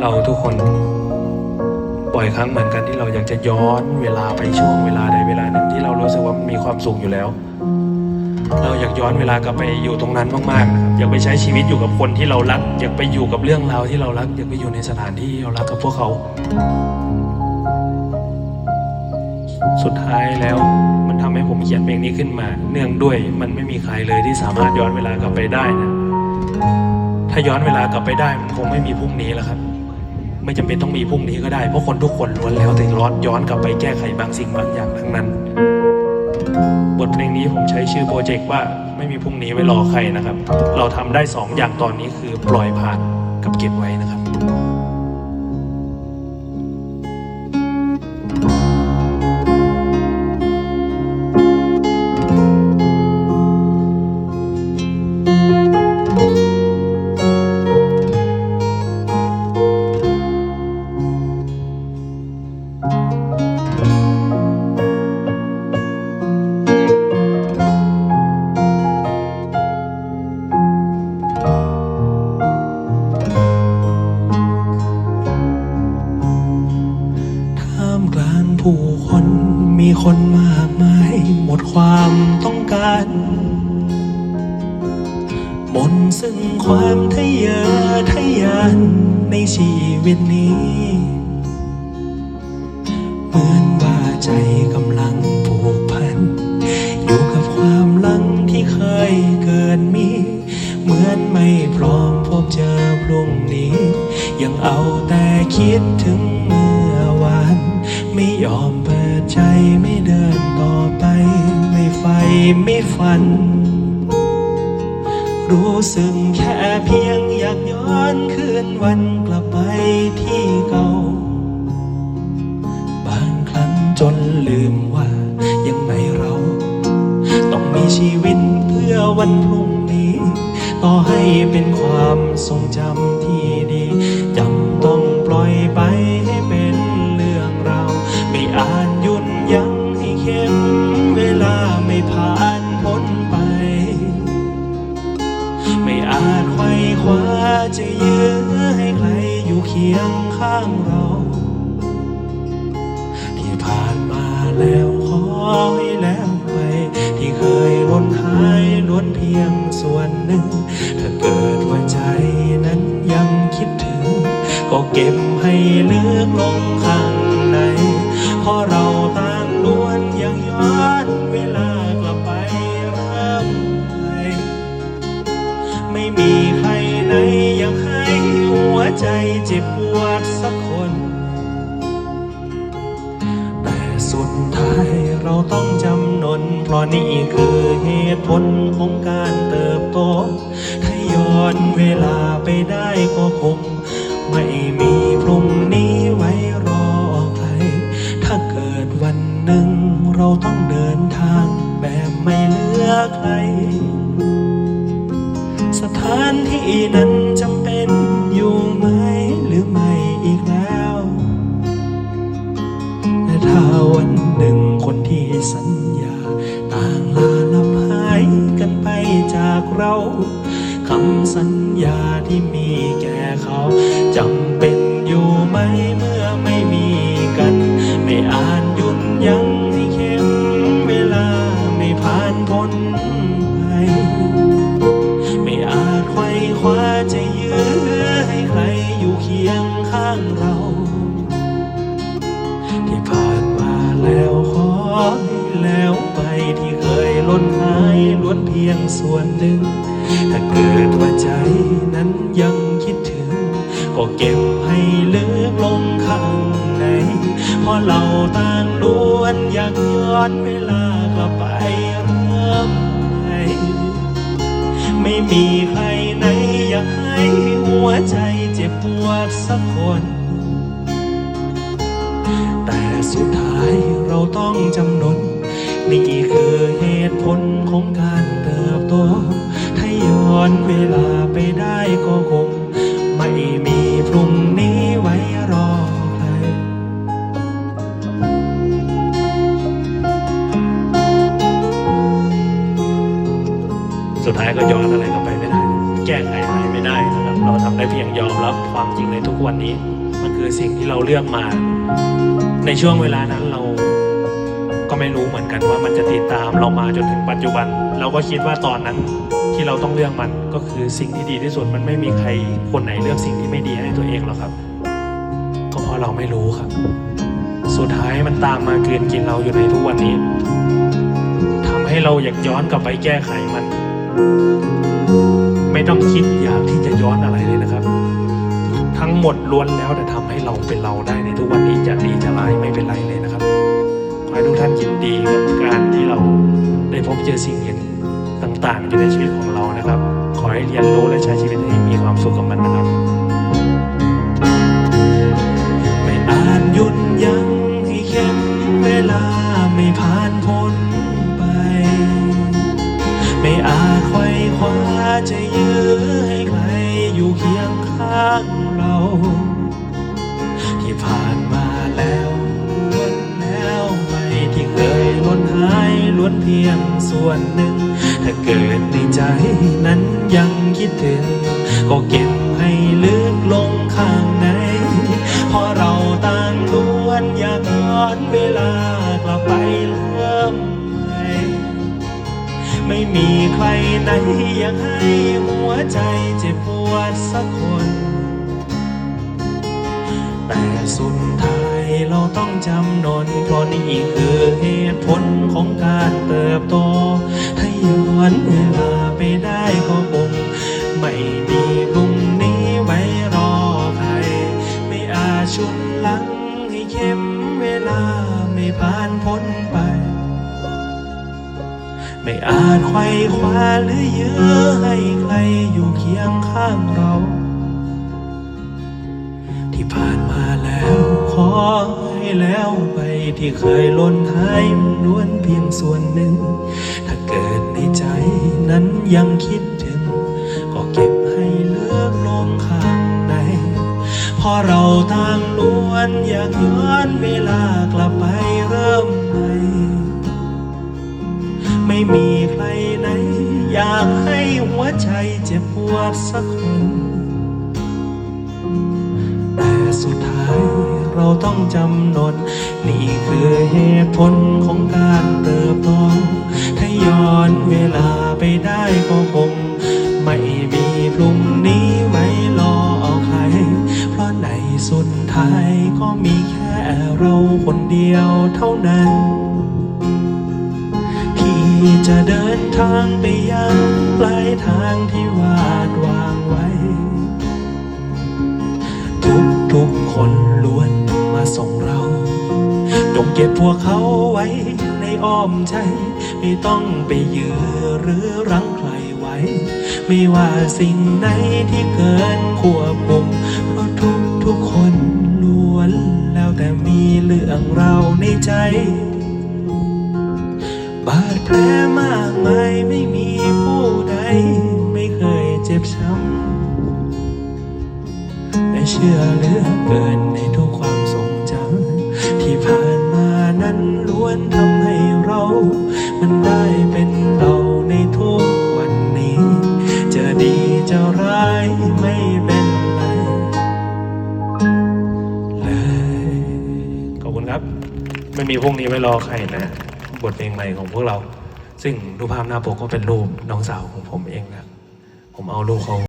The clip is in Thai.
เราทุกคนบ่อยครั้งเหมือนกันที่เราอยากจะย้อนเวลาไปช่วงเวลาใดเวลาหนึ่งที่เรารู้สึกว่ามันมีความสุขอยู่แล้ว เราอยากย้อนเวลากลับไปอยู่ตรงนั้นมากๆนะครับอยากไปใช้ชีวิตอยู่กับคนที่เรารัก อยากไปอยู่กับเรื่องราวที่เรารัก อยากไปอยู่ในสถานที่เรารักกับพวกเขา สุดท้ายแล้วมันทำให้ผมเขียนเพลงนี้ขึ้นมา เนื่องด้วยมันไม่มีใครเลยที่สามารถย้อนเวลากลับไปได้นะถ้าย้อนเวลากลับไปได้มันคงไม่มีพรุ่งนี้แล้วครับ ไม่จำเป็นต้องมีพรุ่งนี้ก็ได้ เพราะคนทุกคนล้วนแล้วแต่ร้อนย้อนกลับไปแก้ไขบางสิ่งบางอย่างทั้งนั้น บทเพลงนี้ผมใช้ชื่อโปรเจกต์ว่าไม่มีพรุ่งนี้ไว้รอใครนะครับ เราทำได้สองอย่างตอนนี้คือปล่อยผ่านกับเก็บไว้นะครับ ซึ่งความทะเยอทะยานในชีวิตนี้ เหมือนว่าใจกำลังผูกพัน อยู่กับความหลังที่เคยเกิดมี เหมือนไม่พร้อมพบเจอพรุ่งนี้ ยังเอาแต่คิดถึง รู้สึกแค่เพียงอยากย้อนคืนวันกลับไปที่เก่า บางครั้งจนลืมว่ายังไงเรา ต้องมีชีวิตเพื่อวันพรุ่งนี้ ต่อให้เป็นความทรงจำางเรา ที่ผ่านมาแล้วขอให้แล้วไป ที่เคยล้นหายล้วนเพียงส่วนหนึ่ง ถ้าเกิดว่าใจนั้นยังคิดถึง ก็เก็บให้ลึกลง ดท้ายเราต้องจำนน เพราะนี่คือเหตุผลของการเติบโต ถ้าย้อนเวลาไปได้ก็คง ไม่มีพรุ่งนี้ไว้รอใคร ถ้าเกิดวันหนึ่ง เราต้องเดินทางแบบไม่เลือกใคร สถานที่นั้นจำเป็นอยู่ไหม หนึ่งคนที่สัญญา ต่างลาลับหายกันไปจากเราคำสัญญาที่มีแก่เขาจำเป็นอยู่ไหมเมื่อไม่มีกัน ไม่อาจ พียงส่วนหนึ่ง ถ้าเกิดว่าใจนั้นยังคิดถึง ก็เก็บให้ลึกลงข้างในเพราะเราต่างล้วนอยากย้อนเวลากลับไปเริ่มใหม่ไม่มีใครไหนอยากให้หัวใจเจ็บปวดสักคนแต่สุดท้ายเราต้องจำนนนี่คือเหตุผลของการ อนเวลาไปได้ก็คง ไม่มีพรุ่งนี้ไว้รอใคร สุดท้ายก็ย้อนอะไรก็ไปไม่ได้ แก้ไขอะไรไม่ได้นะครับ เราทำได้เพียงยอมรับความจริงในทุกวันนี้ มันคือสิ่งที่เราเลือกมา ในช่วงเวลานั้นเรา ก็ไม่รู้เหมือนกันว่ามันจะติดตามเรามาจนถึงปัจจุบัน เราก็คิดว่าตอนนั้นที่เราต้องเลือกมันก็คือสิ่งที่ดีที่สุดมันไม่มีใครคนไหนเลือกสิ่งที่ไม่ดีให้ตัวเองหรอกครับ ก็เพราะเราไม่รู้ครับ สุดท้ายมันตามมาเกินกินเราอยู่ในทุกวันนี้ทำให้เราอยากย้อนกลับไปแก้ไขมัน ไม่ต้องคิดอยากที่จะย้อนอะไรเลยนะครับ ทั้งหมดล้วนแล้วแต่ทำให้เราเป็นเราได้ในทุกวันนี้จะดีจะร้ายไม่เป็นไรเลยนะครับ ให้ทุกท่านยินดีกับการที่เราได้พบเจอสิ่งเห็นต่างๆอยู่ในชีวิตของเรานะครับ ขอให้เรียนรู้และใช้ชีวิตให้มีความสุขกับมันนะครับ ไม่อาจยุดยั้งให้เข็มเวลาไม่ผ่านพ้นไป ไม่อาจไขว้คว้าจะยื้อให้ใครอยู่เคียงข้างเราายล้วนเพียงส่วนหนึ่ง ถ้าเกิดในใจนั้นยังคิดถึง ก็เก็บให้ลึกลงข้างในเพราะเราต่างล้วนอยากย้อนเวลากลับไปเริ่มใหม่ไม่มีใครไหนอยากให้หัวใจเจ็บปวดสักคน แต่สุดท้าย เราต้องจำนนเพราะนี่คือเหตุผลของการเติบโต ถ้าย้อนเวลาไปได้ก็คงไม่มีพรุ่งนี้ไว้รอใคร ไม่อาจชุนหลังให้เข้มเวลาไม่ผ่านพ้นไป ไม่อาจไขว้คว้าหรือเยื้อให้ใครอยู่เคียงข้างเรา ที่ผ่าน แล้วไปที่เคยล้นหายล้วนเพียงส่วนหนึ่ง ถ้าเกิดในใจนั้นยังคิดถึง ก็เก็บให้เลือกลงข้างในพราะเราต่างล้วนอยากย้อนเวลากลับไปเริ่มใหม่ไม่มีใครไหน อยากให้หัวใจเจ็บปวดสักคน แต่สุดท้าย เราต้องจำนน นี่คือเหตุผลของการเติบโต ถ้าย้อนเวลาไปได้ก็คง ไม่มีพรุ่งนี้ไว้รอเอาใคร เพราะในสุดท้ายก็มีแค่เราคนเดียวเท่านั้น ที่จะเดินทางไปยังปลายทางที่ว่า เก็บพวกเขาไว้ในอ้อมใจ ไม่ต้องไปยื้อหรือรั้งใครไว้ ไม่ว่าสิ่งไหนที่เกินควบคุมเพราะทุกทุกคนล้วน แล้วแต่มีเรื่องเราในใจ บาดแผลมากมายไม่มี ม่มีพวกนี้ไว้รอใครนะ บทเพลงใหม่ของพวกเรา ซึ่งรูปภาพหน้าปกก็เป็นรูปน้องสาวของผมเองนะ ผมเอารูปเขา